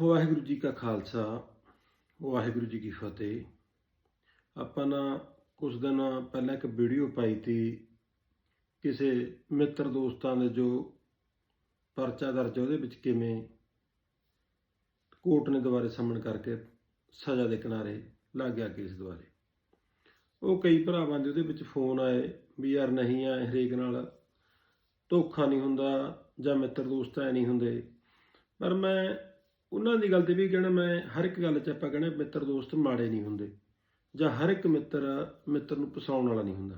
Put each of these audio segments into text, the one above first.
ਵਾਹਿਗੁਰੂ ਜੀ ਕਾ ਖਾਲਸਾ, ਵਾਹਿਗੁਰੂ ਜੀ ਕੀ ਫਤਿਹ। ਆਪਾਂ ਨਾ ਕੁਝ ਦਿਨ ਪਹਿਲਾਂ ਇੱਕ ਵੀਡੀਓ ਪਾਈ ਤੀ ਕਿਸੇ ਮਿੱਤਰ ਦੋਸਤਾਂ ਦੇ ਜੋ ਪਰਚਾ ਦਰਜ ਉਹਦੇ ਵਿੱਚ ਕਿਵੇਂ ਕੋਰਟ ਨੇ ਦੁਬਾਰੇ ਸਮਨ ਕਰਕੇ ਸਜ਼ਾ ਦੇ ਕਿਨਾਰੇ ਲੱਗ ਗਿਆ ਕੇਸ ਦੁਬਾਰੇ। ਉਹ ਕਈ ਭਰਾਵਾਂ ਦੇ ਉਹਦੇ ਵਿੱਚ ਫੋਨ ਆਏ ਵੀ ਯਾਰ ਨਹੀਂ ਆ ਹਰੇਕ ਨਾਲ ਧੋਖਾ ਨਹੀਂ ਹੁੰਦਾ ਜਾਂ ਮਿੱਤਰ ਦੋਸਤ ਐ ਨਹੀਂ ਹੁੰਦੇ। ਪਰ ਮੈਂ ਉਹਨਾਂ ਦੀ ਗੱਲ ਤੇ ਵੀ ਕਹਿਣਾ, ਮੈਂ ਹਰ ਇੱਕ ਗੱਲ 'ਚ ਆਪਾਂ ਕਹਿੰਦੇ ਮਿੱਤਰ ਦੋਸਤ ਮਾੜੇ ਨਹੀਂ ਹੁੰਦੇ ਜਾਂ ਹਰ ਇੱਕ ਮਿੱਤਰ ਮਿੱਤਰ ਨੂੰ ਪਸਾਉਣ ਵਾਲਾ ਨਹੀਂ ਹੁੰਦਾ।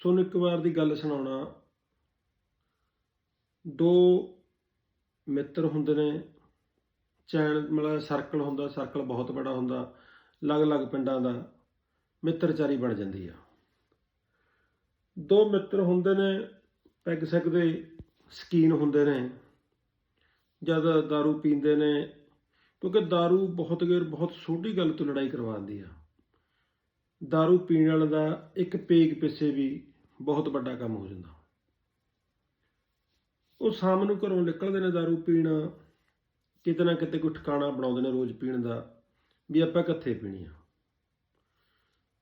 ਸੋ ਇੱਕ ਵਾਰ ਦੀ ਗੱਲ ਸੁਣਾਉਣਾ। ਦੋ ਮਿੱਤਰ ਹੁੰਦੇ ਨੇ, ਚੈਨ ਮਤਲਬ ਸਰਕਲ ਹੁੰਦਾ ਸਰਕਲ ਬਹੁਤ ਵੱਡਾ ਹੁੰਦਾ, ਅਲੱਗ-ਅਲੱਗ ਪਿੰਡਾਂ ਦਾ, ਮਿੱਤਰਚਾਰੀ ਬਣ ਜਾਂਦੀ ਆ। ਦੋ ਮਿੱਤਰ ਹੁੰਦੇ ਨੇ ਪੈਗ ਸਕਦੇ ਸਕੀਨ ਹੁੰਦੇ ਨੇ ਜਦ दारू ਪੀਂਦੇ ਨੇ ਕਿਉਂਕਿ दारू ਬਹੁਤ ਗੇਰ ਬਹੁਤ ਛੋਟੀ ਗੱਲ ਤੋਂ ਲੜਾਈ ਕਰਵਾਉਂਦੀ ਆ दारू ਪੀਣ ਵਾਲੇ ਦਾ ਇੱਕ ਪੇਗ ਪਿੱਛੇ ਵੀ ਬਹੁਤ ਵੱਡਾ ਕੰਮ ਹੋ ਜਾਂਦਾ ਉਹ ਸ਼ਾਮ ਨੂੰ ਘਰੋਂ ਨਿਕਲਦੇ ਨੇ दारू ਪੀਣ ਕਿਤੇ ਨਾ ਕਿਤੇ ਕੋਈ ਠਿਕਾਣਾ ਬਣਾਉਂਦੇ ਨੇ ਰੋਜ਼ ਪੀਣ ਦਾ ਵੀ ਆਪਾਂ ਕਿੱਥੇ ਪੀਣੀ ਆ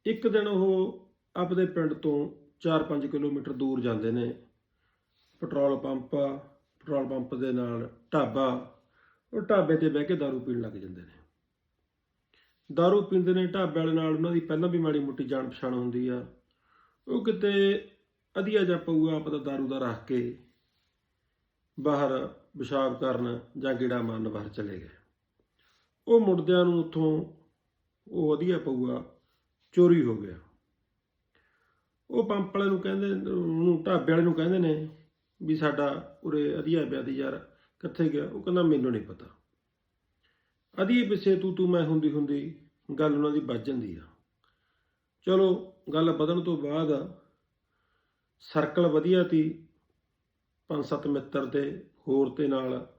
ਇੱਕ ਦਿਨ ਉਹ ਆਪਦੇ ਪਿੰਡ ਤੋਂ 4-5 ਕਿਲੋਮੀਟਰ ਦੂਰ ਜਾਂਦੇ ਨੇ ਪੈਟਰੋਲ ਪੰਪ ਆ ਪੈਟਰੋਲ ਪੰਪ ਦੇ ਨਾਲ ਢਾਬਾ ਉਹ ਢਾਬੇ ਤੇ ਬਹਿ ਕੇ दारू ਪੀਣ ਲੱਗ ਜਾਂਦੇ ਨੇ दारू ਪੀਂਦੇ ਨੇ ਢਾਬੇ ਵਾਲੇ ਨਾਲ ਉਹਨਾਂ ਦੀ ਪਹਿਲਾਂ ਵੀ ਮਾੜੀ ਮੋਟੀ ਜਾਣ ਪਛਾਣ ਹੁੰਦੀ ਆ ਉਹ ਕਿਤੇ ਅਧੀਆ ਜਾ ਪਊਆ ਆਪਦਾ दारू ਦਾ ਰੱਖ ਕੇ ਬਾਹਰ ਪਿਸ਼ਾਬ ਕਰਨ ਜਾਂ ਗੇੜਾ ਮਾਰਨ ਬਾਹਰ ਚਲੇ ਗਏ ਉਹ ਮੁੜਦਿਆਂ ਨੂੰ ਉੱਥੋਂ ਉਹ ਵਧੀਆ ਪਊਆ ਚੋਰੀ ਹੋ ਗਿਆ ਉਹ ਪੰਪ ਵਾਲੇ ਨੂੰ ਕਹਿੰਦੇ ਉਹਨੂੰ ਢਾਬੇ ਵਾਲੇ ਨੂੰ ਕਹਿੰਦੇ ਨੇ ਵੀ ਸਾਡਾ ਉਰੇ ਅਧੀਆ ਪਿਆ ਦੀ ਯਾਰ ਕਿੱਥੇ ਗਿਆ? ਉਹ ਕਹਿੰਦਾ, ਮੈਨੂੰ ਨਹੀਂ ਪਤਾ। ਅਧੀਏ ਪਿੱਛੇ ਤੂੰ ਤੂੰ, ਮੈਂ ਹੁੰਦੀ ਹੁੰਦੀ ਗੱਲ ਉਹਨਾਂ ਦੀ ਵੱਜ ਜਾਂਦੀ ਆ। ਚਲੋ, ਗੱਲ ਵਧਣ ਤੋਂ ਬਾਅਦ ਸਰਕਲ ਵਧੀਆ ਤੀ। ਪੰਜ ਸੱਤ ਮਿੱਤਰ ਤੇ ਹੋਰ ਤੇ ਨਾਲ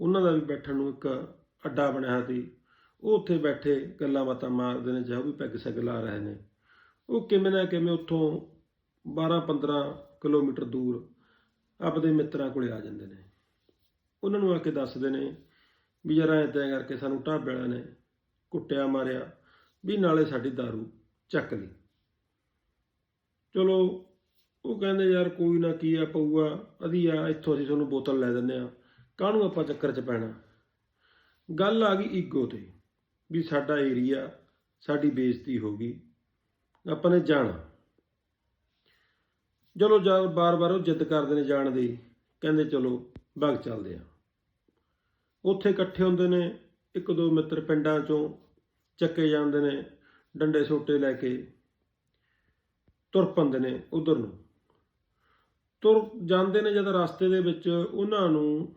ਉਹਨਾਂ ਦਾ ਵੀ ਬੈਠਣ ਨੂੰ ਇੱਕ ਅੱਡਾ ਬਣਿਆ ਸੀ ਉਹ ਉੱਥੇ ਬੈਠੇ ਗੱਲਾਂ ਬਾਤਾਂ ਮਾਰਦੇ ਨੇ, ਜਾਂ ਉਹ ਵੀ ਪੈਗ ਸੈਗ ਲਾ ਰਹੇ ਨੇ। ਉਹ ਕਿਵੇਂ ਨਾ ਕਿਵੇਂ ਉੱਥੋਂ 12-15 ਕਿਲੋਮੀਟਰ ਦੂਰ ਆਪਦੇ ਮਿੱਤਰਾਂ ਕੋਲੇ ਆ ਜਾਂਦੇ ਨੇ। ਉਹਨਾਂ ਨੂੰ ਆ ਕੇ ਦੱਸਦੇ ਨੇ ਵੀ ਯਾਰ ਐਂ ਤੈਂ ਕਰਕੇ ਸਾਨੂੰ ਢਾਬੇ ਵਾਲਿਆਂ ਨੇ ਕੁੱਟਿਆ, ਮਾਰਿਆ, ਵੀ ਨਾਲੇ ਸਾਡੀ दारू ਚੱਕ ਲਈ। ਚਲੋ, ਉਹ ਕਹਿੰਦੇ ਯਾਰ ਕੋਈ ਨਾ ਕੀ ਆ ਪਊਆ ਅਧੀਆ ਇੱਥੋਂ ਅਸੀਂ ਤੁਹਾਨੂੰ ਬੋਤਲ ਲੈ ਦਿੰਦੇ ਆ ਕਾਹਨੂੰ ਆਪਾਂ ਚੱਕਰ 'ਚ ਪੈਣਾ? ਗੱਲ ਆ ਗਈ ਈਗੋ ਤੇ, ਵੀ ਸਾਡਾ ਏਰੀਆ ਸਾਡੀ ਬੇਇੱਜ਼ਤੀ ਹੋ ਗਈ, ਆਪਾਂ ਨੇ ਜਾਣਾ। ਚਲੋ ਜਦ ਬਾਰ-ਬਾਰ ਉਹ ਜਿੱਦ ਕਰਦੇ ਨੇ ਜਾਣ ਦੀ, ਕਹਿੰਦੇ ਚਲੋ, ਬਾਗ ਚੱਲਦੇ ਆ ਉੱਥੇ ਇਕੱਠੇ ਹੁੰਦੇ ਨੇ, ਇੱਕ ਦੋ ਮਿੱਤਰ ਪਿੰਡਾਂ ਚੋਂ ਚੱਕੇ ਜਾਂਦੇ ਨੇ, ਡੰਡੇ ਸੋਟੇ ਲੈ ਕੇ ਤੁਰ ਪੰਦੇ ਨੇ ਉਧਰ ਨੂੰ। ਤੁਰ ਜਾਂਦੇ ਨੇ ਜਦ ਰਸਤੇ ਦੇ ਵਿੱਚ ਉਹਨਾਂ ਨੂੰ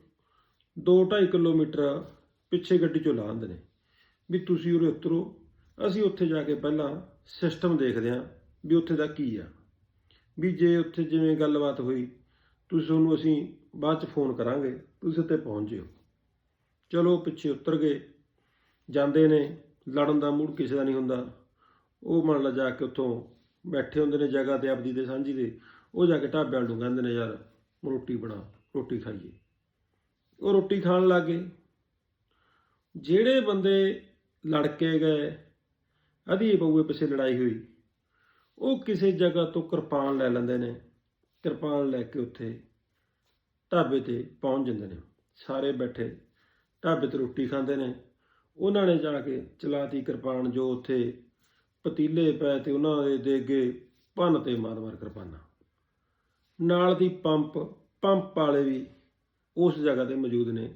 2.5 ਕਿਲੋਮੀਟਰ ਪਿੱਛੇ ਗੱਡੀ ਚੋਂ ਲਾਉਂਦੇ ਨੇ ਵੀ ਤੁਸੀਂ ਉਰੇ ਉਤਰੋ, ਅਸੀਂ ਉੱਥੇ ਜਾ ਕੇ ਪਹਿਲਾਂ ਸਿਸਟਮ ਦੇਖਦੇ ਹਾਂ ਵੀ ਉੱਥੇ ਦਾ ਕੀ ਆ। ਵੀ ਜੇ ਉੱਥੇ ਜਿਵੇਂ ਗੱਲਬਾਤ ਹੋਈ, ਤੁਸੀਂ ਉਹਨੂੰ ਅਸੀਂ ਬਾਅਦ ਚ ਫੋਨ ਕਰਾਂਗੇ, ਤੁਸੀਂ ਉੱਥੇ ਪਹੁੰਚ ਜਿਓ। ਚਲੋ ਪਿੱਛੇ ਉਤਰ ਗਏ। ਜਾਂਦੇ ਨੇ, ਲੜਨ ਦਾ ਮੂਡ ਕਿਸੇ ਦਾ ਨਹੀਂ ਹੁੰਦਾ। ਉਹ ਮੰਨ ਲਾ ਜਾ ਕੇ ਉੱਥੋਂ ਬੈਠੇ ਹੁੰਦੇ ਨੇ ਜਗ੍ਹਾ ਤੇ ਆਪਦੀ ਦੇ ਸਾਂਝੀ ਦੇ। ਉਹ ਜਾ ਕੇ ਢਾਬੇ ਵਾਲ ਨੂੰ ਕਹਿੰਦੇ ਨੇ, ਯਾਰ, ਰੋਟੀ ਬਣਾ, ਰੋਟੀ ਖਾਈਏ। ਉਹ ਰੋਟੀ ਖਾਣ ਲੱਗੇ ਜਿਹੜੇ ਬੰਦੇ ਲੜ ਕੇ ਗਏ ਅਧੀ ਬਹੂਏ ਪਿੱਛੇ ਲੜਾਈ ਹੋਈ, ਉਹ ਕਿਸੇ ਜਗ੍ਹਾ ਤੋਂ ਕਿਰਪਾਨ ਲੈ ਲੈਂਦੇ ਨੇ। ਕਿਰਪਾਨ ਲੈ ਕੇ ਉੱਥੇ ਢਾਬੇ ਤੇ ਪਹੁੰਚ ਜਾਂਦੇ ਨੇ। ਸਾਰੇ ਬੈਠੇ। ਢਾਬੇ ਤੇ ਰੋਟੀ ਖਾਂਦੇ ਨੇ। ਉਹਨਾਂ ਨੇ ਜਾ ਕੇ ਚਲਾਤੀ ਕਿਰਪਾਨ ਜੋ ਉੱਥੇ ਪਤੀਲੇ ਪਏ ਤੇ ਉਹਨਾਂ ਦੇ ਦੇਗੇ ਭੰਨ ਤੇ ਮਾਰ-ਮਾਰ ਕਿਰਪਾਨਾਂ। ਨਾਲ ਦੀ ਪੰਪ ਪੰਪ ਵਾਲੇ ਵੀ ਉਸ ਜਗ੍ਹਾ ਤੇ ਮੌਜੂਦ ਨੇ।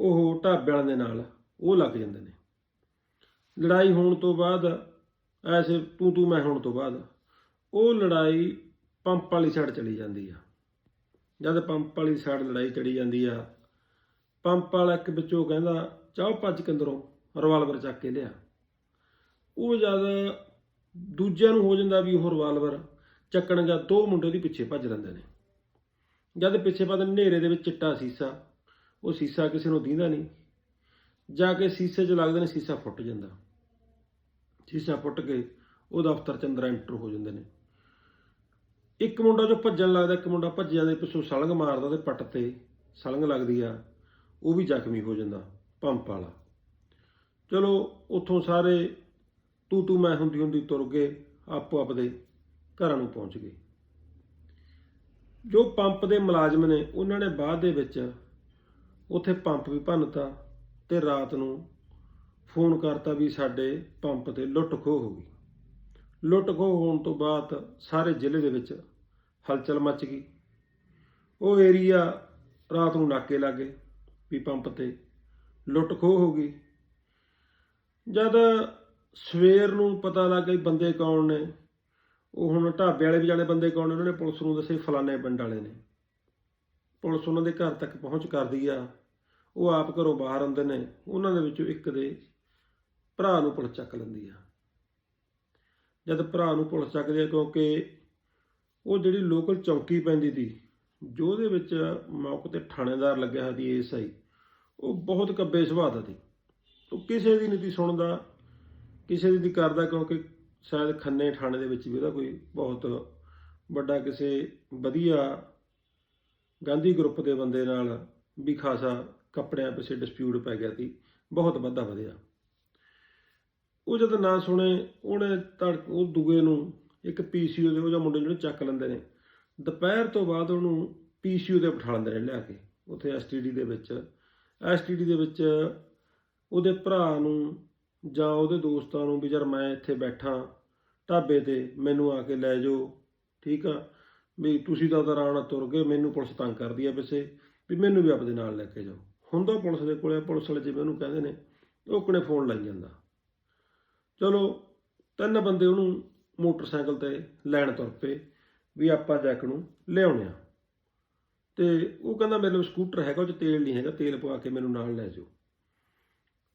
ਉਹ ਢਾਬੇ ਵਾਲਿਆਂ ਦੇ ਨਾਲ ਉਹ ਲੱਗ ਜਾਂਦੇ ਨੇ। ਲੜਾਈ ਹੋਣ ਤੋਂ ਬਾਅਦ, ਐਸੇ ਤੂੰ ਤੂੰ ਮੈਂ ਹੋਣ ਤੋਂ ਬਾਅਦ, ਉਹ ਲੜਾਈ ਪੰਪ ਵਾਲੀ ਸਾਈਡ ਚਲੀ ਜਾਂਦੀ ਆ। ਜਦ ਪੰਪ ਵਾਲੀ ਸਾਈਡ ਲੜਾਈ ਚੜੀ ਜਾਂਦੀ ਆ ਪੰਪ ਵਾਲਾ ਇੱਕ ਵਿੱਚੋਂ ਕਹਿੰਦਾ, ਚਾਹ ਭੱਜ ਕੇ ਅੰਦਰੋਂ ਰਿਵਾਲਵਰ ਚੱਕ ਕੇ ਲਿਆ। ਉਹ ਜਦ ਦੂਜਿਆਂ ਨੂੰ ਹੋ ਜਾਂਦਾ ਵੀ ਉਹ ਰਿਵਾਲਵਰ ਚੱਕਣ ਜਾਂ ਦੋ ਮੁੰਡੇ ਉਹਦੇ ਪਿੱਛੇ ਭੱਜ ਲੈਂਦੇ ਨੇ। ਜਦ ਪਿੱਛੇ ਪਤਾ ਹਨੇਰੇ ਦੇ ਵਿੱਚ ਚਿੱਟਾ ਸੀਸਾ, ਉਹ ਸੀਸਾ ਕਿਸੇ ਨੂੰ ਦੀਂਦਾ ਨਹੀਂ। ਜਾ ਕੇ ਸੀਸੇ 'ਚ ਲੱਗਦੇ ਨੇ, ਸੀਸਾ ਫੁੱਟ ਜਾਂਦਾ। ਸੀਸਾ ਫੁੱਟ ਕੇ ਉਹ ਦਫ਼ਤਰ 'ਚ ਅੰਦਰ ਐਂਟਰ ਹੋ ਜਾਂਦੇ ਨੇ। ਇੱਕ ਮੁੰਡਾ ਜੋ ਭੱਜਣ ਲੱਗਦਾ, ਇੱਕ ਮੁੰਡਾ ਭੱਜ ਜਾਂਦਾ ਪਿੱਛੋਂ ਸਲੰਗ ਮਾਰਦਾ ਤੇ ਪੱਟ ਤੇ ਸਲੰਗ ਲੱਗਦੀ ਆ। ਉਹ ਵੀ ਜ਼ਖਮੀ ਹੋ ਜਾਂਦਾ, ਪੰਪ ਵਾਲਾ। ਚਲੋ, ਉੱਥੋਂ ਸਾਰੇ ਤੂੰ ਤੂੰ ਮੈਂ ਹੁੰਦੀ ਹੁੰਦੀ ਤੁਰ ਗਏ, ਆਪੋ ਆਪਦੇ ਘਰਾਂ ਨੂੰ ਪਹੁੰਚ ਗਏ। ਜੋ ਪੰਪ ਦੇ ਮੁਲਾਜ਼ਮ ਨੇ, ਉਹਨਾਂ ਨੇ ਬਾਅਦ ਦੇ ਵਿੱਚ ਉੱਥੇ ਪੰਪ ਵੀ ਭੰਨਤਾ ਤੇ ਰਾਤ ਨੂੰ ਫੋਨ ਕਰਤਾ ਵੀ ਸਾਡੇ ਪੰਪ ਤੇ ਲੁੱਟ ਖੋਹ ਹੋ ਗਈ। ਲੁੱਟ ਖੋਹ ਹੋਣ ਤੋਂ ਬਾਅਦ ਸਾਰੇ ਜ਼ਿਲ੍ਹੇ ਦੇ ਵਿੱਚ ਹਲਚਲ ਮਚ ਗਈ। ਉਹ ਏਰੀਆ ਰਾਤ ਨੂੰ ਨਾਕੇ ਲੱਗੇ। ਵੀ ਪੰਪ ਤੇ ਲੁੱਟ ਖੋਹ ਹੋ ਗਈ। ਜਦ ਸਵੇਰ ਨੂੰ ਪਤਾ ਲੱਗ ਗਈ ਬੰਦੇ ਕੌਣ ਨੇ, ਉਹ ਹੁਣ ਢਾਬੇ ਵਾਲੇ ਵੀ ਜਾਣੇ ਬੰਦੇ ਕੌਣ ਨੇ, ਉਹਨਾਂ ਨੇ ਪੁਲਿਸ ਨੂੰ ਦੱਸੇ ਫਲਾਣੇ ਪਿੰਡ ਵਾਲੇ ਨੇ। ਪੁਲਿਸ ਉਹਨਾਂ ਦੇ ਘਰ ਤੱਕ ਪਹੁੰਚ ਕਰਦੀ ਆ, ਉਹ ਆਪ ਘਰੋਂ ਬਾਹਰ ਆਉਂਦੇ ਨੇ, ਉਹਨਾਂ ਦੇ ਵਿੱਚੋਂ ਇੱਕ ਦੇ ਭਰਾ ਨੂੰ ਪੁਲਿਸ ਚੱਕ ਲੈਂਦੀ ਆ। ਜਦ ਭਰਾ ਨੂੰ ਪੁਲਿਸ ਚੱਕਦੀ ਆ, ਕਿਉਂਕਿ ਉਹ ਜਿਹੜੀ ਲੋਕਲ ਚੌਂਕੀ ਪੈਂਦੀ ਸੀ ਜੋ ਉਹਦੇ ਵਿੱਚ ਮੌਕੇ ਤੇ ਥਾਣੇਦਾਰ ਲੱਗਿਆ ਹੋਇਆ ਸੀ ਏਐਸਆਈ ਉਹ ਬਹੁਤ ਕੱਬੇ ਸੁਭਾਅ ਦਾ ਸੀ। ਉਹ ਕਿਸੇ ਦੀ ਨਹੀਂ ਸੀ ਸੁਣਦਾ, ਕਿਸੇ ਦੀ ਨਹੀਂ ਕਰਦਾ, ਕਿਉਂਕਿ ਸ਼ਾਇਦ ਖੰਨੇ ਥਾਣੇ ਦੇ ਵਿੱਚ ਵੀ ਉਹਦਾ ਕੋਈ ਬਹੁਤ ਵੱਡਾ ਕਿਸੇ ਵਧੀਆ ਗਾਂਧੀ ਗਰੁੱਪ ਦੇ ਬੰਦੇ ਨਾਲ ਵੀ ਖਾਸਾ ਕੱਪੜਿਆਂ ਪਿੱਛੇ ਡਿਸਪਿਊਟ ਪੈ ਗਿਆ ਸੀ। ਬਹੁਤ ਵੱਧਾ ਵਧਿਆ। ਉਹ ਜਦ ਨਾ ਸੁਣੇ, ਉਹਨੇ ਤੜ ਉਹ ਦੂਏ ਨੂੰ ਇੱਕ ਪੀਸੀਓ ਦੇ, ਉਹ ਜਾਂ ਮੁੰਡੇ ਜਿਹੜੇ ਚੱਕ ਲੈਂਦੇ ਨੇ ਦੁਪਹਿਰ ਤੋਂ ਬਾਅਦ ਉਹਨੂੰ ਪੀਸੀਓ ਦੇ ਬਿਠਾ ਲੈਂਦੇ ਨੇ ਲਿਆ ਕੇ, ਉੱਥੇ ਐਸਟੀਡੀ ਦੇ ਵਿੱਚ। ਐਸਟੀਡੀ ਦੇ ਵਿੱਚ ਉਹਦੇ ਭਰਾ ਨੂੰ ਜਾਂ ਉਹਦੇ ਦੋਸਤਾਂ ਨੂੰ ਵੀ ਯਾਰ ਮੈਂ ਇੱਥੇ ਬੈਠਾ ਢਾਬੇ ਤੇ, ਮੈਨੂੰ ਆ ਕੇ ਲੈ ਜਾਓ, ਠੀਕ ਆ? ਵੀ ਤੁਸੀਂ ਤਾਂ ਦਰਾਣਾ ਤੁਰ ਗਏ, ਮੈਨੂੰ ਪੁਲਿਸ ਤੰਗ ਕਰਦੀ ਆ ਪਿੱਛੇ, ਵੀ ਮੈਨੂੰ ਵੀ ਆਪਦੇ ਨਾਲ ਲੈ ਕੇ ਜਾਓ। ਹੁੰਦਾ ਪੁਲਿਸ ਦੇ ਕੋਲੇ ਪੁਲਿਸ ਵਾਲੇ ਜਿਵੇਂ ਉਹਨੂੰ ਕਹਿੰਦੇ ਨੇ, ਉਹ ਕੋਲੇ ਫੋਨ ਲਾਈ ਜਾਂਦਾ। ਚਲੋ, ਤਿੰਨ ਬੰਦੇ ਉਹਨੂੰ ਮੋਟਰਸਾਈਕਲ ਤੇ ਲੈਣ ਤੁਰ ਪਏ। ਵੀ ਆਪਾਂ ਜੈਕ ਨੂੰ ਲਿਆਉਣੇ ਆ। ਤੇ ਉਹ ਕਹਿੰਦਾ ਮੇਰੇ ਕੋਲ ਸਕੂਟਰ ਹੈਗਾ, ਉਹ 'ਚ ਤੇਲ ਨਹੀਂ ਹੈਗਾ, ਤੇਲ ਪਵਾ ਕੇ ਮੈਨੂੰ ਨਾਲ ਲੈ ਜਾਓ।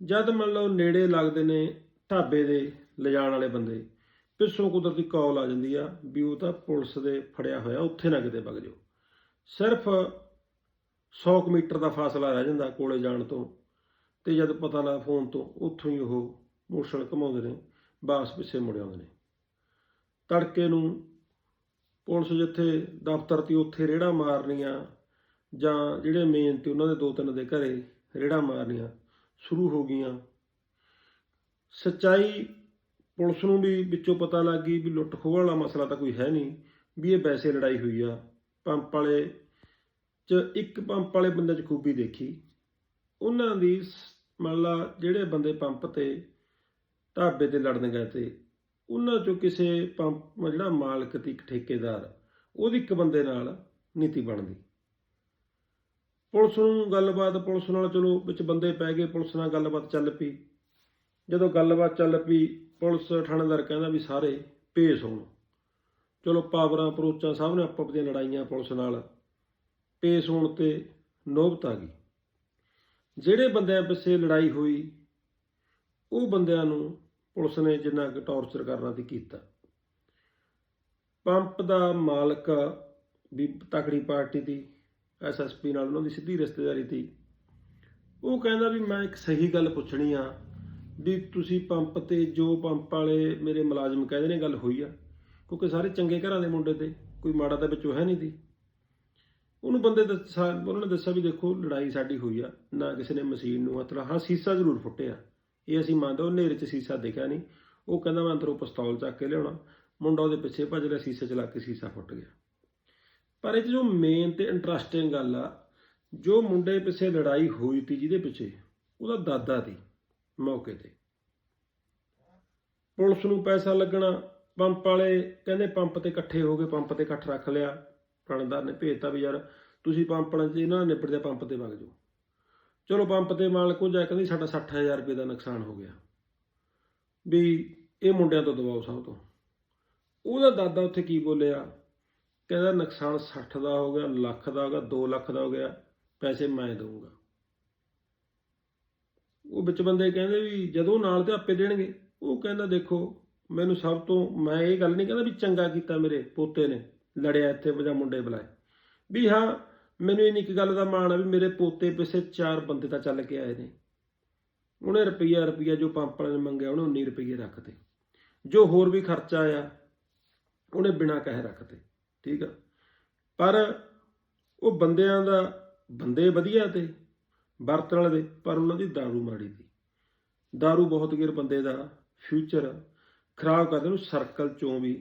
ਜਦ ਮੰਨ ਲਓ ਨੇੜੇ ਲੱਗਦੇ ਨੇ ਢਾਬੇ ਦੇ ਲਿਜਾਣ ਵਾਲੇ ਬੰਦੇ, ਪਿੱਛੋਂ ਕੁਦਰਤੀ ਕਾਲ ਆ ਜਾਂਦੀ ਆ ਵੀ ਉਹ ਤਾਂ ਪੁਲਿਸ ਦੇ ਫੜਿਆ ਹੋਇਆ, ਉੱਥੇ ਨਾ ਕਿਤੇ ਵਗ ਜਾਓ। ਸਿਰਫ 100 ਕੁ ਮੀਟਰ ਦਾ ਫਾਸਲਾ ਰਹਿ ਜਾਂਦਾ ਕੋਲੇ ਜਾਣ ਤੋਂ, ਤੇ ਜਦ ਪਤਾ ਲੱਗਾ ਫੋਨ ਤੋਂ ਉੱਥੋਂ ਹੀ ਉਹ ਮੋਟਰਸਾਈਕਲ ਘਮਾਉਂਦੇ ਨੇ, ਬਾਸ ਪਿੱਛੇ ਮੁੜ ਆਉਂਦੇ ਨੇ। ਤੜਕੇ ਨੂੰ ਪੁਲਿਸ ਜਿੱਥੇ ਦਫ਼ਤਰ ਤੇ ਉੱਥੇ ਰੇੜਾ ਮਾਰਨੀਆਂ ਜਾਂ ਜਿਹੜੇ ਮੇਨ ਤੇ ਉਹਨਾਂ ਦੇ ਦੋ ਤਿੰਨ ਦੇ ਘਰੇ ਰੇੜਾ ਮਾਰਨੀਆਂ, ਸ਼ੁਰੂ ਹੋ ਗਈਆਂ। ਸੱਚਾਈ ਪੁਲਿਸ ਨੂੰ ਵੀ ਵਿੱਚੋਂ ਪਤਾ ਲੱਗ ਗਈ ਵੀ ਲੁੱਟ ਖੋਹ ਵਾਲਾ ਮਸਲਾ ਤਾਂ ਕੋਈ ਹੈ ਨਹੀਂ, ਵੀ ਇਹ ਵੈਸੇ ਲੜਾਈ ਹੋਈ ਆ। ਪੰਪ ਵਾਲੇ ਚ ਇੱਕ ਪੰਪ ਵਾਲੇ ਬੰਦੇ ਚ ਖੂਬੀ ਦੇਖੀ। ਉਹਨਾਂ ਦੀ ਸ- ਮੰਨ ਲਾ ਜਿਹੜੇ ਬੰਦੇ ਪੰਪ ਤੇ ਢਾਬੇ ਤੇ ਲੜਨ ਗਏ ਤੇ ਉਹਨਾਂ ਚੋਂ ਕਿਸੇ ਪੰਪ ਜਿਹੜਾ ਮਾਲਕ ਤੇ ਇੱਕ ਠੇਕੇਦਾਰ, ਉਹਦੀ ਇੱਕ ਬੰਦੇ ਨਾਲ ਨੀਤੀ ਬਣਦੀ। ਪੁਲਿਸ ਨੂੰ ਗੱਲਬਾਤ, ਪੁਲਿਸ ਨਾਲ ਚਲੋ ਵਿੱਚ ਬੰਦੇ ਪੈ ਗਏ, ਪੁਲਿਸ ਨਾਲ ਗੱਲਬਾਤ ਚੱਲ ਪਈ। ਜਦੋਂ ਗੱਲਬਾਤ ਚੱਲ ਪਈ, ਪੁਲਿਸ ਥਾਣੇਦਾਰ ਕਹਿੰਦਾ ਵੀ ਸਾਰੇ ਪੇਸ਼ ਹੋਣ। ਚਲੋ ਪਾਵਰਾਂ ਅਪਰੋਚਾਂ ਸਭ ਨੇ ਆਪੋ ਆਪਣੀਆਂ ਲੜਾਈਆਂ ਪੁਲਿਸ ਨਾਲ ਪੇਸ਼ ਹੋਣ ਤੇ ਨੋਬਤ ਆ ਗਈ। ਜਿਹੜੇ ਬੰਦਿਆਂ ਪਿੱਛੇ ਲੜਾਈ ਹੋਈ, ਉਹ ਬੰਦਿਆਂ ਨੂੰ ਪੁਲਿਸ ਨੇ ਜਿੰਨਾ ਕੁ ਟੌਰਚਰ ਕਰਨਾ ਸੀ ਕੀਤਾ। ਪੰਪ ਦਾ ਮਾਲਕ ਵੀ ਤਕੜੀ ਪਾਰਟੀ ਦੀ ਐਸਐਸਪੀ ਨਾਲ ਉਹਨਾਂ ਦੀ ਸਿੱਧੀ ਰਿਸ਼ਤੇਦਾਰੀ ਸੀ। ਉਹ ਕਹਿੰਦਾ ਵੀ ਮੈਂ ਇੱਕ ਸਹੀ ਗੱਲ ਪੁੱਛਣੀ ਆ ਵੀ ਤੁਸੀਂ ਪੰਪ ਤੇ ਜੋ ਪੰਪ ਵਾਲੇ ਮੇਰੇ ਮੁਲਾਜ਼ਮ ਕਹਿੰਦੇ ਨੇ ਗੱਲ ਹੋਈ ਆ, ਕਿਉਂਕਿ ਸਾਰੇ ਚੰਗੇ ਘਰਾਂ ਦੇ ਮੁੰਡੇ ਤੇ, ਕੋਈ ਮਾੜਾ ਤਾਂ ਵਿੱਚੋਂ ਹੈ ਨਹੀਂ ਦੀ ਉਹਨੂੰ ਬੰਦੇ ਦੱਸਾ, ਉਹਨਾਂ ਨੇ ਦੱਸਿਆ ਵੀ ਦੇਖੋ, ਲੜਾਈ ਸਾਡੀ ਹੋਈ ਆ, ਨਾ ਕਿਸੇ ਨੇ ਮਸ਼ੀਨ ਨੂੰ ਹੱਥ ਲਾ ਹਾਂ, ਸੀਸਾ ਜ਼ਰੂਰ ਫੁੱਟਿਆ। ਇਹ ਅਸੀਂ ਮੰਨਦੇ ਉਹ ਹਨੇਰੇ 'ਚ ਸੀਸਾ ਦਿਖਿਆ ਨਹੀਂ। ਉਹ ਕਹਿੰਦਾ ਮੈਂ ਅੰਦਰੋਂ ਪਿਸਤੌਲ ਚੱਕ ਕੇ ਲਿਆਉਣਾ। ਮੁੰਡਾ ਉਹਦੇ ਪਿੱਛੇ ਭੱਜ ਰਿਹਾ, ਸੀਸੇ ਚਲਾ ਕੇ ਸੀਸਾ ਫੁੱਟ ਗਿਆ। ਪਰ ਇਹ 'ਚ ਜੋ ਮੇਨ ਤੇ ਇੰਟਰਸਟਿੰਗ ਗੱਲ ਆ, ਜੋ ਮੁੰਡੇ ਪਿੱਛੇ ਲੜਾਈ ਹੋਈ ਤੀ ਜਿਹਦੇ ਪਿੱਛੇ, ਉਹਦਾ ਦਾਦਾ ਸੀ ਮੌਕੇ ਤੇ। ਪੁਲਿਸ ਨੂੰ ਪੈਸਾ ਲੱਗਣਾ, ਪੰਪ ਵਾਲੇ ਕਹਿੰਦੇ ਪੰਪ ਤੇ ਇਕੱਠੇ ਹੋ ਗਏ, ਪੰਪ ਤੇ ਇਕੱਠ ਰੱਖ ਲਿਆ। ਥਾਣੇਦਾਰ ਨੇ ਭੇਜਤਾ ਵੀ ਯਾਰ, ਤੁਸੀਂ ਪੰਪ ਵਾਲਿਆਂ 'ਚ ਇਹਨਾਂ ਨਾਲ ਨਿਬੜਦੇ ਪੰਪ ਤੇ ਵਗ ਜਾਓ। ਚਲੋ ਪੰਪ ਤੇ ਮਾਲਕ ਉਹ ਜਾ ਕਹਿੰਦੀ ਸਾਡਾ 60000 ਰੁਪਏ ਦਾ ਨੁਕਸਾਨ ਹੋ ਗਿਆ। ਵੀ ਇਹ ਮੁੰਡਿਆਂ ਤੋਂ ਦਬਾਓ ਸਭ ਤੋਂ। ਉਹਦਾ ਦਾਦਾ ਉੱਥੇ ਕੀ ਬੋਲਿਆ? ਕਹਿੰਦਾ ਨੁਕਸਾਨ 60 ਦਾ ਹੋ ਗਿਆ, ਲੱਖ ਦਾ ਹੋ ਗਿਆ 2 ਲੱਖ ਦਾ ਹੋ ਗਿਆ, ਪੈਸੇ ਮੈਂ ਦਊਂਗਾ। ਉਹ ਵਿੱਚ ਬੰਦੇ ਕਹਿੰਦੇ ਵੀ ਜਦੋਂ ਨਾਲ ਤੇ ਆਪੇ ਦੇਣਗੇ। ਉਹ ਕਹਿੰਦਾ ਦੇਖੋ, ਮੈਨੂੰ ਸਭ ਤੋਂ, ਮੈਂ ਇਹ ਗੱਲ ਨਹੀਂ ਕਹਿੰਦਾ ਵੀ ਚੰਗਾ ਕੀਤਾ ਮੇਰੇ ਪੋਤੇ ਨੇ, ਲੜਿਆ ਇੱਥੇ, ਜਾਂ ਮੁੰਡੇ ਬੁਲਾਏ। ਵੀ ਹਾਂ ਮੈਨੂੰ ਇਹ ਇੱਕ ਗੱਲ ਦਾ ਮਾਣ ਆ ਵੀ ਮੇਰੇ ਪੋਤੇ ਪਿੱਛੇ ਚਾਰ ਬੰਦੇ ਤਾਂ ਚੱਲ ਕੇ ਆਏ ਨੇ ਉਹਨੇ ਰੁਪਈਆ ਰੁਪਈਆ ਜੋ ਪੰਪ ਵਾਲੇ ਨੇ ਮੰਗਿਆ ਉਹਨੇ 19 ਰੁਪਈਏ ਰੱਖਤੇ ਜੋ ਹੋਰ ਵੀ ਖਰਚਾ ਆਇਆ ਉਹਨੇ ਬਿਨਾਂ ਕਹੇ ਰੱਖਤੇ ਠੀਕ ਆ ਪਰ ਉਹ ਬੰਦਿਆਂ ਦਾ ਬੰਦੇ ਵਧੀਆ ਤੇ ਵਰਤਣ ਵਾਲੇ ਦੇ ਪਰ ਉਹਨਾਂ ਦੀ दारू ਮਾੜੀ ਦੀ दारू ਬਹੁਤ ਗਿਰ ਬੰਦੇ ਦਾ ਫਿਊਚਰ ਖਰਾਬ ਕਰਦੇ ਨੂੰ ਸਰਕਲ ਚੋਂ ਵੀ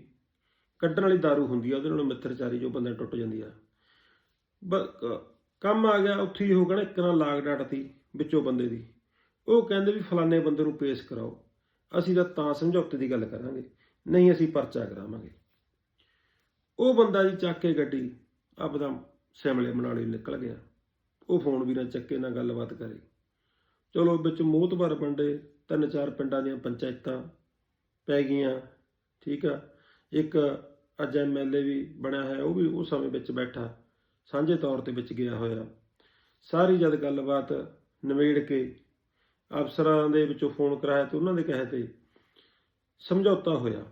ਕੱਢਣ ਵਾਲੀ दारू ਹੁੰਦੀ ਆ ਉਹਦੇ ਨਾਲ ਮਿੱਤਰਚਾਰੀ ਜੋ ਬੰਦਾ ਟੁੱਟ ਜਾਂਦੀ ਆ ਬ- ਕ- ਕੰਮ ਆ ਗਿਆ, ਉੱਥੇ ਹੀ ਹੋ ਗਿਆ ਨਾ, ਇੱਕ ਨਾਲ ਲਾਗ ਡਾਟਤੀ ਵਿੱਚੋਂ ਬੰਦੇ ਦੀ। ਉਹ ਕਹਿੰਦੇ ਵੀ ਫਲਾਣੇ ਬੰਦੇ ਨੂੰ ਪੇਸ਼ ਕਰਾਓ। ਅਸੀਂ ਤਾਂ ਤਾਂ ਸਮਝੌਤੇ ਦੀ ਗੱਲ ਕਰਾਂਗੇ, ਨਹੀਂ ਅਸੀਂ ਪਰਚਾ ਕਰਾਵਾਂਗੇ। ਉਹ ਬੰਦਾ ਜੀ ਚੱਕ ਕੇ ਗੱਡੀ, ਆਪਦਾ ਸਿਮਲੇ ਮਨਾਲੀ ਨਿਕਲ ਗਿਆ। ਉਹ ਫੋਨ ਵੀ ਨਾ ਚੱਕੇ, ਨਾ ਗੱਲਬਾਤ ਕਰੇ। ਚਲੋ ਵਿੱਚ ਮੋਹਤਬਰ ਬੰਦੇ, ਤਿੰਨ ਚਾਰ ਪਿੰਡਾਂ ਦੀਆਂ ਪੰਚਾਇਤਾਂ ਪੈ ਗਈਆਂ, ਠੀਕ ਆ। ਇੱਕ ਅੱਜ ਐਮਐਲਏ ਵੀ ਬਣਿਆ ਹੋਇਆ ਉਹ ਵੀ ਉਸ ਸਮੇਂ ਵਿੱਚ ਬੈਠਾ। ਸਾਂਝੇ ਤੌਰ ਤੇ ਵਿੱਚ ਗਿਆ ਹੋਇਆ। ਸਾਰੀ ਜਦ ਗੱਲਬਾਤ ਨਿਬੇੜ ਕੇ ਅਫਸਰਾਂ ਦੇ ਵਿੱਚੋਂ ਫੋਨ ਕਰਾਇਆ ਤੇ ਉਹਨਾਂ ਦੇ ਕਹੇ ਤੇ ਸਮਝੌਤਾ ਹੋਇਆ।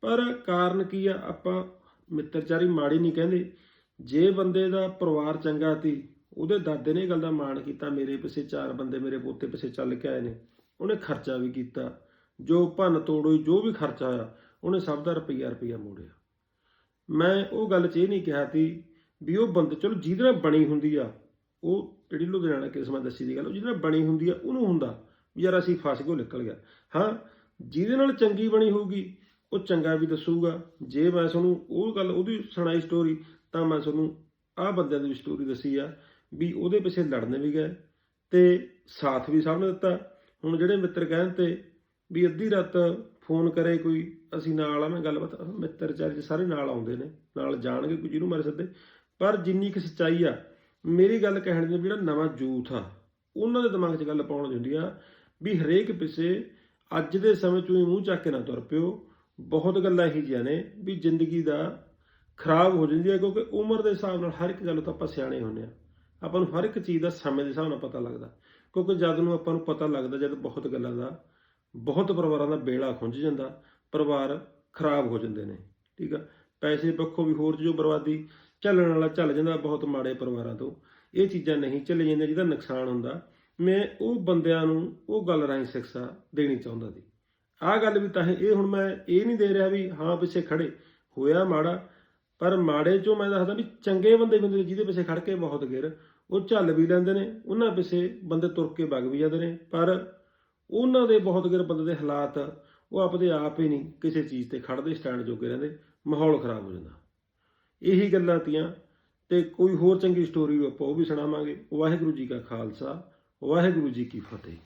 ਪਰ ਕਾਰਨ ਕੀ ਆ? ਆਪਾਂ ਮਿੱਤਰਚਾਰੀ ਮਾੜੀ ਨਹੀਂ ਕਹਿੰਦੇ। ਜੇ ਬੰਦੇ ਦਾ ਪਰਿਵਾਰ ਚੰਗਾ ਸੀ, ਉਹਦੇ ਦਾਦੇ ਨੇ ਇਹ ਗੱਲ ਦਾ ਮਾਣ ਕੀਤਾ, ਮੇਰੇ ਪਿੱਛੇ ਚਾਰ ਬੰਦੇ ਮੇਰੇ ਪੋਤੇ ਪਿੱਛੇ ਚੱਲ ਕੇ ਆਏ ਨੇ। ਉਹਨੇ ਖਰਚਾ ਵੀ ਕੀਤਾ। ਜੋ ਭੰਨ ਤੋੜ ਹੋਈ, ਜੋ ਵੀ ਖਰਚਾ ਹੋਇਆ, ਉਹਨੇ ਸਭ ਦਾ ਰੁਪਈਆ ਰੁਪਈਆ ਮੋੜਿਆ। ਮੈਂ ਉਹ ਗੱਲ 'ਚ ਇਹ ਨਹੀਂ ਕਿਹਾ ਸੀ ਵੀ ਉਹ ਬੰਦੇ, ਚਲੋ ਜਿਹਦੇ ਨਾਲ ਬਣੀ ਹੁੰਦੀ ਆ, ਉਹ ਜਿਹੜੀ ਲੁਧਿਆਣਾ ਕੇਸ ਮੈਂ ਦੱਸੀ ਦੀ ਗੱਲ, ਉਹ ਜਿਹਦੇ ਨਾਲ ਬਣੀ ਹੁੰਦੀ ਆ, ਉਹਨੂੰ ਹੁੰਦਾ ਵੀ ਯਾਰ ਅਸੀਂ ਫਸ ਗਏ ਨਿਕਲ ਗਿਆ। ਹਾਂ, ਜਿਹਦੇ ਨਾਲ ਚੰਗੀ ਬਣੀ ਹੋਊਗੀ, ਉਹ ਚੰਗਾ ਵੀ ਦੱਸੂਗਾ। ਜੇ ਮੈਂ ਤੁਹਾਨੂੰ ਉਹ ਗੱਲ, ਉਹਦੀ ਸੁਣਾਈ ਸਟੋਰੀ ਤਾਂ ਮੈਂ ਤੁਹਾਨੂੰ ਆਹ ਬੰਦਿਆਂ ਦੀ ਸਟੋਰੀ ਦੱਸੀ ਆ ਵੀ ਉਹਦੇ ਪਿੱਛੇ ਲੜਨ ਵੀ ਗਏ ਤੇ ਸਾਥ ਵੀ ਸਭ ਨੇ ਦਿੱਤਾ। ਹੁਣ ਜਿਹੜੇ ਮਿੱਤਰ ਕਹਿਣ ਤੇ ਵੀ ਅੱਧੀ ਰਾਤ ਫੋਨ ਕਰੇ ਕੋਈ, ਅਸੀਂ ਨਾਲ ਆ, ਮੈਂ ਗੱਲਬਾਤ ਮਿੱਤਰ ਚਾਰੇ ਸਾਰੇ ਨਾਲ ਆਉਂਦੇ ਨੇ, ਨਾਲ ਜਾਣਗੇ ਕੋਈ ਜਿਹਨੂੰ ਮਾਰੇ ਸੱਦੇ ਪਰ ਜਿੰਨੀ ਕਿ ਸੱਚਾਈ ਆ, ਮੇਰੀ ਗੱਲ ਕਹਿਣ ਦੀ ਜਿਹੜਾ ਨਵਾਂ ਯੂਥ ਆ, ਉਹਨਾਂ ਦੇ ਦਿਮਾਗ 'ਚ ਗੱਲ ਪਾਉਣ ਦੀ ਹੁੰਦੀ ਆ ਵੀ ਹਰੇਕ ਪਿੱਛੇ ਅੱਜ ਦੇ ਸਮੇਂ 'ਚ ਹੀ ਮੂੰਹ ਚੱਕ ਕੇ ਨਾ ਤੁਰ ਪਿਓ। ਬਹੁਤ ਗੱਲਾਂ ਇਹੋ ਜਿਹੀਆਂ ਨੇ ਵੀ ਜ਼ਿੰਦਗੀ ਦਾ ਖਰਾਬ ਹੋ ਜਾਂਦੀ ਹੈ ਕਿਉਂਕਿ ਉਮਰ ਦੇ ਹਿਸਾਬ ਨਾਲ ਹਰ ਇੱਕ ਗੱਲ ਤੋਂ ਆਪਾਂ ਸਿਆਣੇ ਹੁੰਦੇ ਆ। ਆਪਾਂ ਨੂੰ ਹਰ ਇੱਕ ਚੀਜ਼ ਦਾ ਸਮੇਂ ਦੇ ਹਿਸਾਬ ਨਾਲ ਪਤਾ ਲੱਗਦਾ। ਕਿਉਂਕਿ ਜਦ ਨੂੰ ਆਪਾਂ ਨੂੰ ਪਤਾ ਲੱਗਦਾ, ਜਦ ਬਹੁਤ ਗੱਲਾਂ ਦਾ, ਬਹੁਤ ਪਰਿਵਾਰਾਂ ਦਾ ਬੇੜਾ ਖੁੰਝ ਜਾਂਦਾ, ਪਰਿਵਾਰ ਖਰਾਬ ਹੋ ਜਾਂਦੇ ਨੇ, ਠੀਕ ਆ? ਪੈਸੇ ਪੱਖੋਂ ਵੀ ਹੋਰ ਜੋ ਬਰਬਾਦੀ ਚੱਲਣ ਵਾਲਾ ਚੱਲ ਜਾਂਦਾ ਬਹੁਤ ਮਾੜੇ ਪਰਿਵਾਰਾਂ ਤੋਂ। ਇਹ ਚੀਜ਼ਾਂ ਨਹੀਂ ਚੱਲੇ ਜਾਂਦੀਆਂ ਜਿਹਦਾ ਨੁਕਸਾਨ ਹੁੰਦਾ। ਮੈਂ ਉਹ ਬੰਦਿਆਂ ਨੂੰ ਉਹ ਗੱਲ ਰਾਹੀਂ ਸਿੱਖਿਆ ਦੇਣੀ ਚਾਹੁੰਦਾ ਸੀ। ਆਹ ਗੱਲ ਵੀ ਤਾਂ ਇਹ ਹੁਣ ਮੈਂ ਇਹ ਨਹੀਂ ਦੇ ਰਿਹਾ ਵੀ ਹਾਂ ਪਿੱਛੇ ਖੜੇ ਹੋਇਆ ਮਾੜਾ, ਪਰ ਮਾੜੇ ਚੋਂ ਮੈਂ ਦੱਸਦਾ ਵੀ ਚੰਗੇ ਬੰਦੇ ਬੰਦੇ ਜਿਹਦੇ ਪਿੱਛੇ ਖੜ ਕੇ ਬਹੁਤ ਗਿਰ। ਉਹ ਝੱਲ ਵੀ ਲੈਂਦੇ ਨੇ, ਉਹਨਾਂ ਪਿੱਛੇ ਬੰਦੇ ਤੁਰ ਕੇ ਵਗ ਵੀ ਜਾਂਦੇ ਨੇ, ਪਰ ਉਹਨਾਂ ਦੇ ਬਹੁਤ ਗਿਰ ਬੰਦੇ ਦੇ ਹਾਲਾਤ ਉਹ ਆਪਦੇ ਆਪ ਹੀ ਨਹੀਂ ਕਿਸੇ ਚੀਜ਼ ਤੇ ਖੜਦੇ ਸਟੈਂਡ ਜੋਗੇ ਰਹਿੰਦੇ, ਮਾਹੌਲ ਖਰਾਬ ਹੋ ਜਾਂਦਾ। ਇਹੀ ਗੱਲਾਂ ਤੀਆਂ। ਤੇ ਕੋਈ ਹੋਰ ਚੰਗੀ ਸਟੋਰੀ ਆਪਾਂ ਉਹ ਵੀ ਸੁਣਾਵਾਂਗੇ। ਵਾਹਿਗੁਰੂ ਜੀ ਕਾ ਖਾਲਸਾ, ਵਾਹਿਗੁਰੂ ਜੀ ਕੀ ਫਤਿਹ।